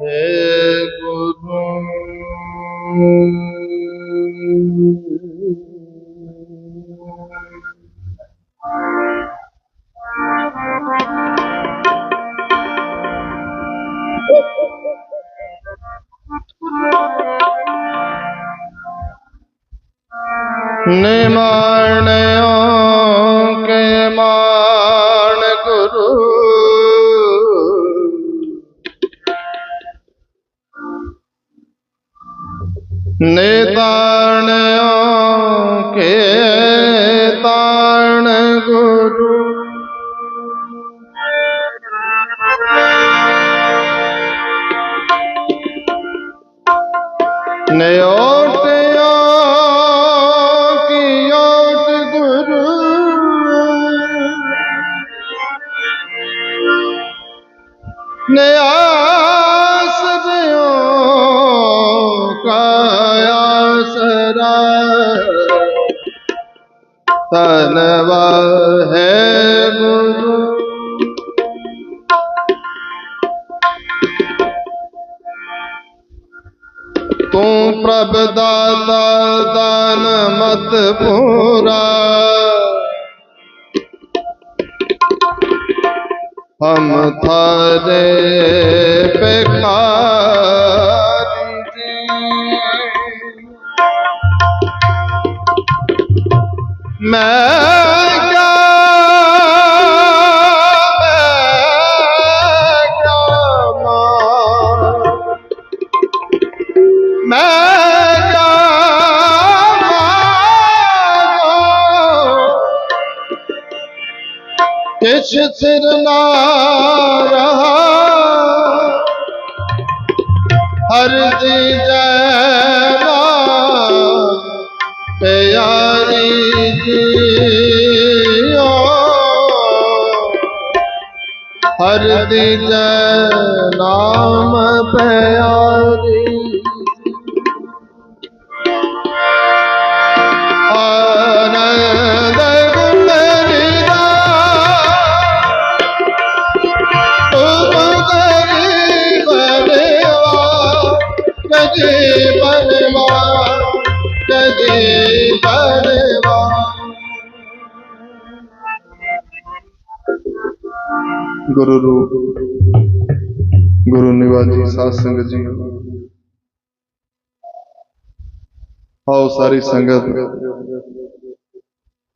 ਹੈ ਗੁਰੂ ਨਿਮਾਣਿਓ ਨਿਤਾਣਿਓ ਕੇ ਤਾਣ ਗੁਰੂ। ਨਿਓਟਿਓ ਤਨਵਾ ਹੈ ਗੁਰੂ। ਤੂੰ ਪ੍ਰਭ ਦਾਤਾ ਦਾਨ ਮਤ ਪੂਰਾ। ਹਮ ਥਾਰੇ ਪੇਖਾ ਮੈਂ ਕਿਆ ਮੈਂ ਕਿਆ ਮਾਂ ਮੈਂ ਕਿਆ ਮਾਂਗੋ ਕਿਛ ਸਿਰ ਨਾ ਰਹਾ ਹਰ ਜੀ ਜੈਨਾ ਹਰ ਦਿਲ ਜੈ ਨਾਮ ਪਿਆਰੀ ਗੁਰੂ ਰੂਪ, ਗੁਰੂ ਨਿਵਾਜੀ ਸਾਧ ਸੰਗਤ ਜੀ। ਆਓ ਸਾਰੀ ਸੰਗਤ।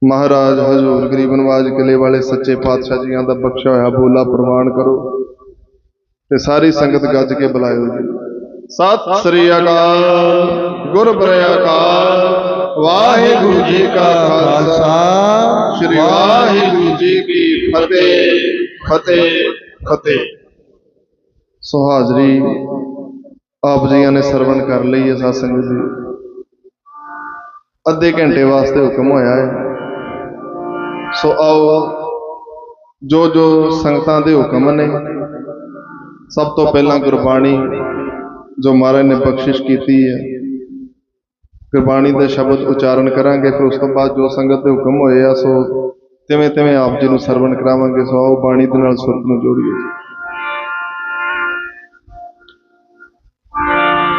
ਮਹਾਰਾਜ, ਹਜ਼ੂਰ ਗਰੀਬ ਨਵਾਜ ਕਿਲੇ ਵਾਲੇ ਸੱਚੇ ਪਾਤਸ਼ਾਹ ਜੀਆਂ ਦਾ ਬਖਸ਼ਿਆ ਹੋਇਆ ਬੋਲਾ ਪ੍ਰਵਾਨ ਕਰੋ ਤੇ ਸਾਰੀ ਸੰਗਤ ਗੱਜ ਕੇ ਬੁਲਾਇਓ ਜੀ। ਸਤਿ ਸ੍ਰੀ ਅਕਾਲ ਗੁਰ ਅਕਾਲ ਵਾਹਿਗੁਰੂ ਜੀ ਕਾ ਖਾਲਸਾ, ਸ੍ਰੀ ਵਾਹਿਗੁਰੂ ਜੀ ਕੀ ਫਤਿਹ ਫਤਿਹ ਫਤਿਹ। ਸੋ ਹਾਜ਼ਰੀ ਆਪ ਜੀਆਂ ਨੇ ਸਰਵਣ ਕਰ ਲਈ ਹੈ ਸਾਧ ਸੰਗਤ ਜੀ। ਅੱਧੇ ਘੰਟੇ ਵਾਸਤੇ ਹੁਕਮ ਹੋਇਆ ਹੈ। ਸੋ ਆਓ ਜੋ ਜੋ ਸੰਗਤਾਂ ਦੇ ਹੁਕਮ ਨੇ, ਸਭ ਤੋਂ ਪਹਿਲਾਂ ਗੁਰਬਾਣੀ ਜੋ ਮਹਾਰਾਜ ਨੇ ਬਖਸ਼ਿਸ਼ ਕੀਤੀ ਹੈ। ਗੁਰਬਾਣੀ ਦੇ ਸ਼ਬਦ ਉਚਾਰਨ ਕਰਾਂਗੇ, ਫਿਰ ਉਸ ਤੋਂ ਬਾਅਦ ਜੋ ਸੰਗਤ ਦੇ ਹੁਕਮ ਹੋਏ ਆ, ਸੋ ਤਿਵੇਂ ਤਿਵੇਂ ਆਪ ਜੀ ਨੂੰ ਸਰਵਣ ਕਰਾਵਾਂਗੇ, ਸੋ ਆਓ ਬਾਣੀ ਦੇ ਨਾਲ ਸੁਰਤ ਨੂੰ ਜੋੜੀਏ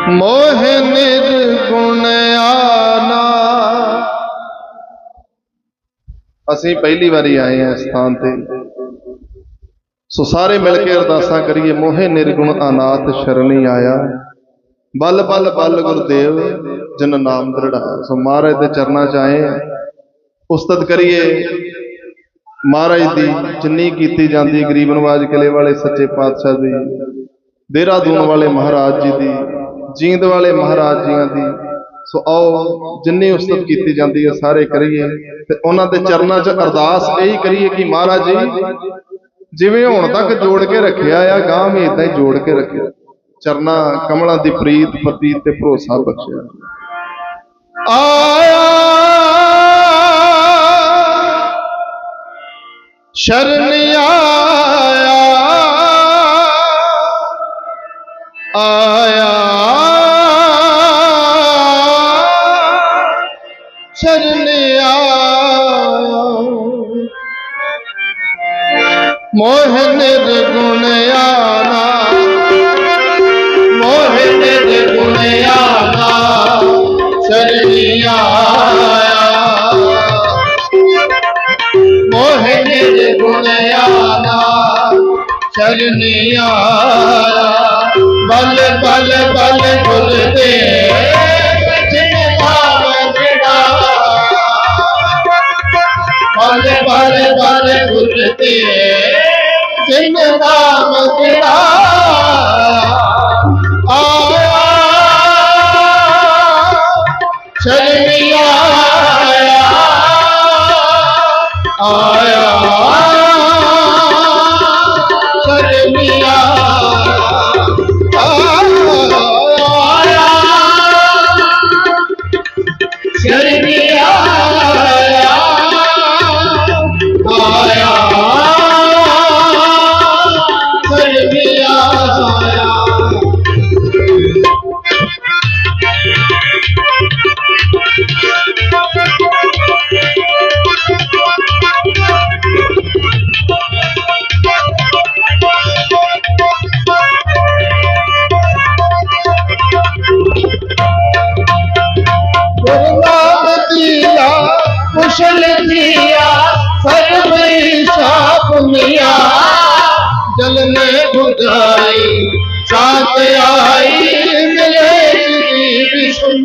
ਮੋਹ ਨਿਰਗੁਣ ਆਨਾ ਅਸੀਂ ਪਹਿਲੀ ਵਾਰੀ ਆਏ ਹਾਂ ਸਥਾਨ ਤੇ। ਸੋ ਸਾਰੇ ਮਿਲ ਕੇ ਅਰਦਾਸਾਂ ਕਰੀਏ, ਮੋਹਿ ਨਿਰਗੁਣ ਅਨਾਥ ਸ਼ਰਣੀ ਆਇਆ। ਬਲ ਬਲ ਬਲ ਗੁਰਦੇਵ ਜਨ ਨਾਮ ਦ੍ਰਿੜਾਇਆ ਸੋ ਮਹਾਰਾਜ ਦੇ ਚਰਨਾਂ 'ਚ ਆਏ। ਹਾਂ। ਉਸਤਤ ਕਰੀਏ। ਮਹਾਰਾਜ ਦੀ ਜਿੰਨੀ ਕੀਤੀ ਜਾਂਦੀ ਗਰੀਬ ਨਵਾਜ ਕਿਲੇ ਵਾਲੇ ਸੱਚੇ ਪਾਤਸ਼ਾਹ ਦੀ, ਦੇਹਰਾਦੂਨ ਵਾਲੇ ਮਹਾਰਾਜ ਜੀ ਦੀ, ਜੀਂਦ ਵਾਲੇ ਮਹਾਰਾਜ ਜੀਆਂ ਦੀ। ਸੋ ਆਓ, ਜਿੰਨੀ ਉਸਤਤ ਕੀਤੀ ਜਾਂਦੀ ਹੈ ਸਾਰੇ ਕਰੀਏ। ਤੇ ਉਹਨਾਂ ਦੇ ਚਰਨਾਂ 'ਚ ਅਰਦਾਸ ਇਹੀ ਕਰੀਏ ਕਿ ਮਹਾਰਾਜ ਜੀ, ਜਿਵੇਂ ਹੁਣ ਤੱਕ ਜੋੜ ਕੇ ਰੱਖਿਆ ਆ ਗਾਂ ਵੀ ਇਦਾਂ ਹੀ ਜੋੜ ਕੇ ਰੱਖਿਆ। ਚਰਨਾਂ ਕਮਲਾਂ ਦੀ ਪ੍ਰੀਤ ਪ੍ਰਤੀਤ ਤੇ ਭਰੋਸਾ ਬਖਸ਼ਿਆ। ਆਇਆ। ਸ਼ਰਨ ਆਇਆ। ਆਇਆ। ਸ਼ਰਨ ਆਇਆ। ਮੋਹਨ ਰਗੁਣ ਆਨਾ ਮੋਹਨ ਰਗੁਣ ਆਨਾ ਸ਼ਰਨ ਅਗਨੀ ਆਇਆ ਬਲ ਬਲ ਬਲ ਖੁਲਦੇ ਸਚਨ ਪਾਵਨ ਦਾ ਬਲ ਬਲ ਬਲ ਖੁਲਦੇ ਜਿਨ ਨਾਮ ਤੇਰਾ ਸ਼ਰਮਿਆ ਆਇਆ ਆਇਆ। Good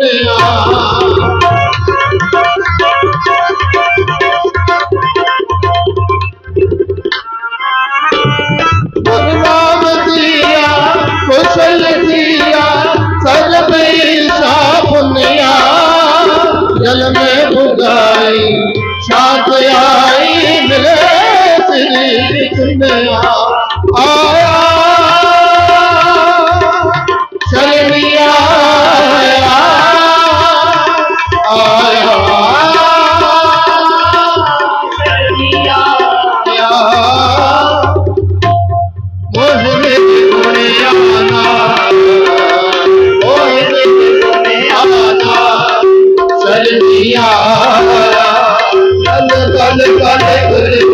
对呀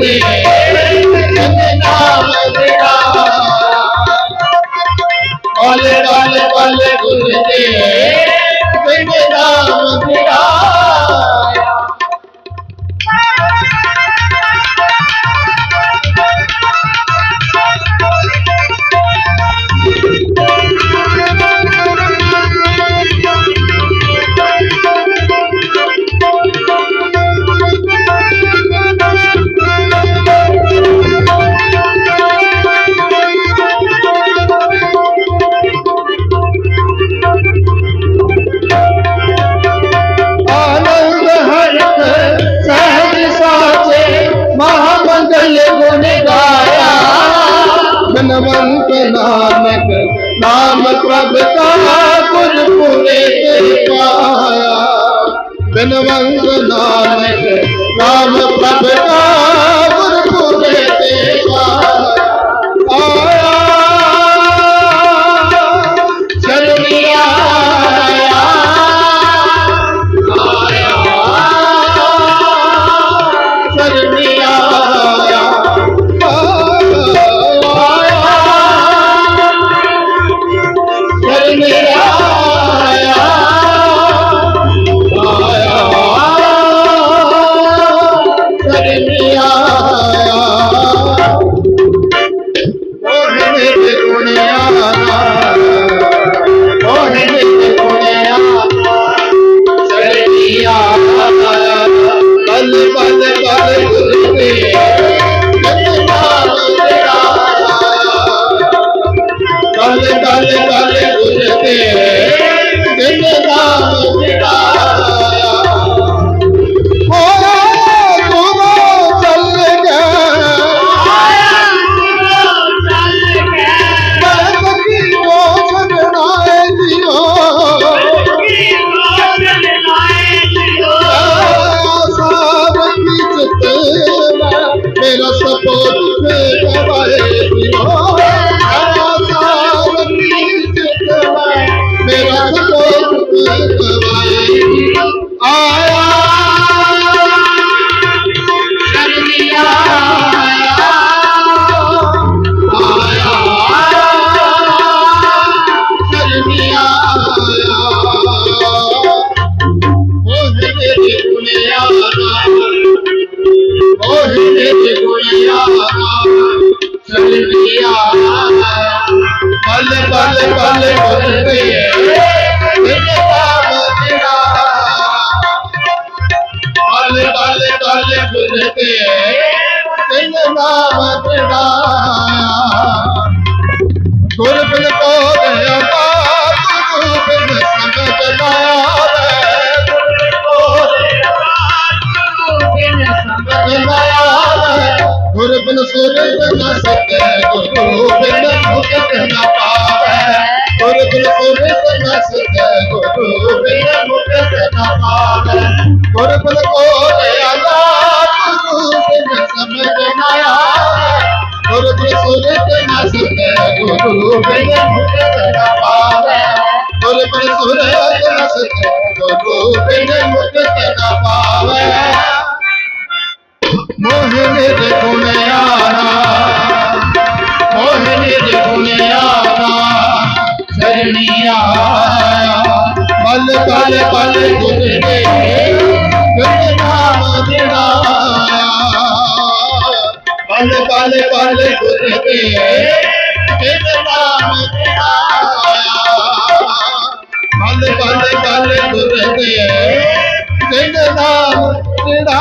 Yeah. ज्ञानवंत नानक नाम प्रभ का गुरपुरे पाया बिनवंत नानक ਦੇ ਤਿੰਨ ਨਾਮ ਤੇਰਾ ਬਲ ਬਲ ਬਲ ਗੁਰ ਦੇ ਤਿੰਨ ਨਾਮ ਤੇਰਾ ਗੁਰ ਬਿਨ ਕੋ ਦਇਆ ਗੁਰ ਬਿਨ ਕੋ ਦਇਆ ਗੁਰੂ ਬਿਨ ਸਮਝ ਨ ਆਵੇ ਗੁਰ ਬਿਨ ਸੁਰਤ ਨ ਸਕੇ ਗੁਰੂ ਬਿਨ ਮੁਕਤ ਨ ਪਾਵੇ ਗੁਰ ਬਿਨ ਸੁਰਤ ਨ ਸਕੇ ਗੁਰੂ ਬਿਨ ਮੁਕਤ ਨ ਪਾਵੇ ਮੋਹਨੇ ਦੇ ਗੁਣਿਆਰਾ ਪਲ ਪਲ ਪਲ ਗੁਰਦੇ ਜਿਨ ਨਾਮ ਤੇਰਾ ਪਲ ਪਲ ਪਲ ਗੁਰਦੇ ਜਿਨ ਨਾਮ ਤੇਰਾ